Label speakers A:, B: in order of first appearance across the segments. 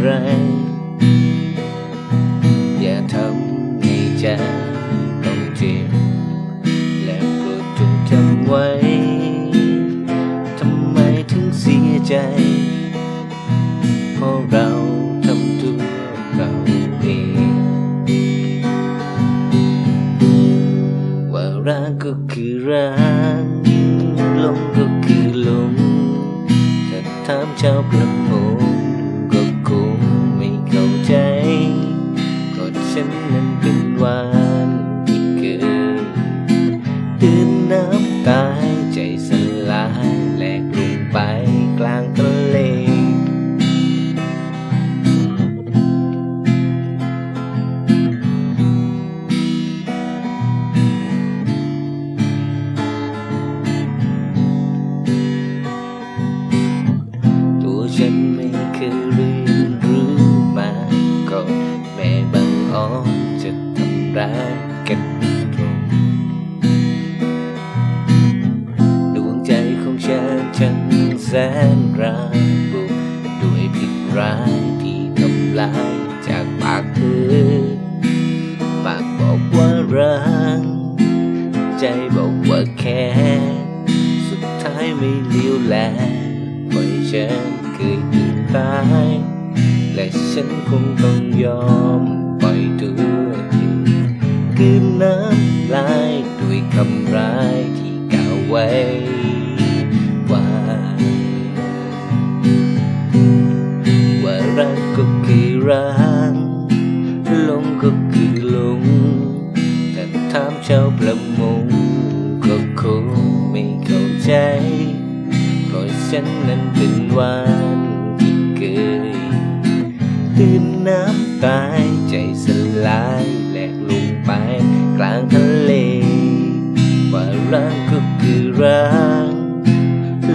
A: ใครอย่าทำให้ใจต้องเจ็บและโปรดจงจำไว้ ทำไมถึงเสียใจ เพราะเราทำตัวเราเอง ว่ารักก็คือรักลงก็คือลงแต่ถามชาวประมง น้ำตายใจสลายแหลกลงไปกลางทะเล แสนร้ายบุกด้วยพิษร้ายที่ทำลายจากปากเธอ ปากบอกว่ารักใจบอกว่าแค่สุดท้ายไม่เลี้ยวแลปล่อยฉันเคยถึงตายและฉันคงต้องยอมปล่อยตัวเองคืนน้ำลายด้วยคำร้ายที่กล่าวไว้ รักหลงก็คือลง แต่ถามชาวประมงก็คงไม่เข้าใจเพราะฉันนั้นเป็นวานที่เกยตื่นน้ำตายใจสลายแหลกลงไปกลางทะเล ว่ารักก็คือรัก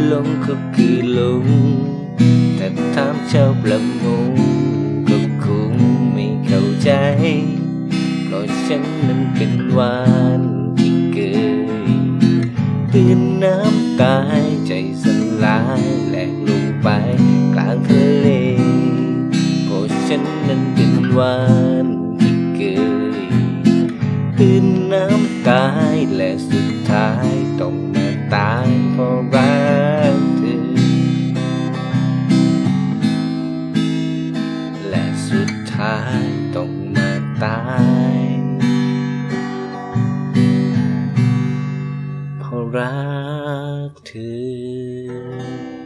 A: หลงก็คือลงแต่ถามชาวประมง ฉันนั้นเป็นวานที่เกยตื่นน้ำตายใจสลายแหลกลงไปกลางทะเลเพราะฉันนั้นเป็นวานที่เกยตื่นน้ำตายและสุดท้ายต้องมาตายเพราะรักเธอ และสุดท้ายต้องากเธอ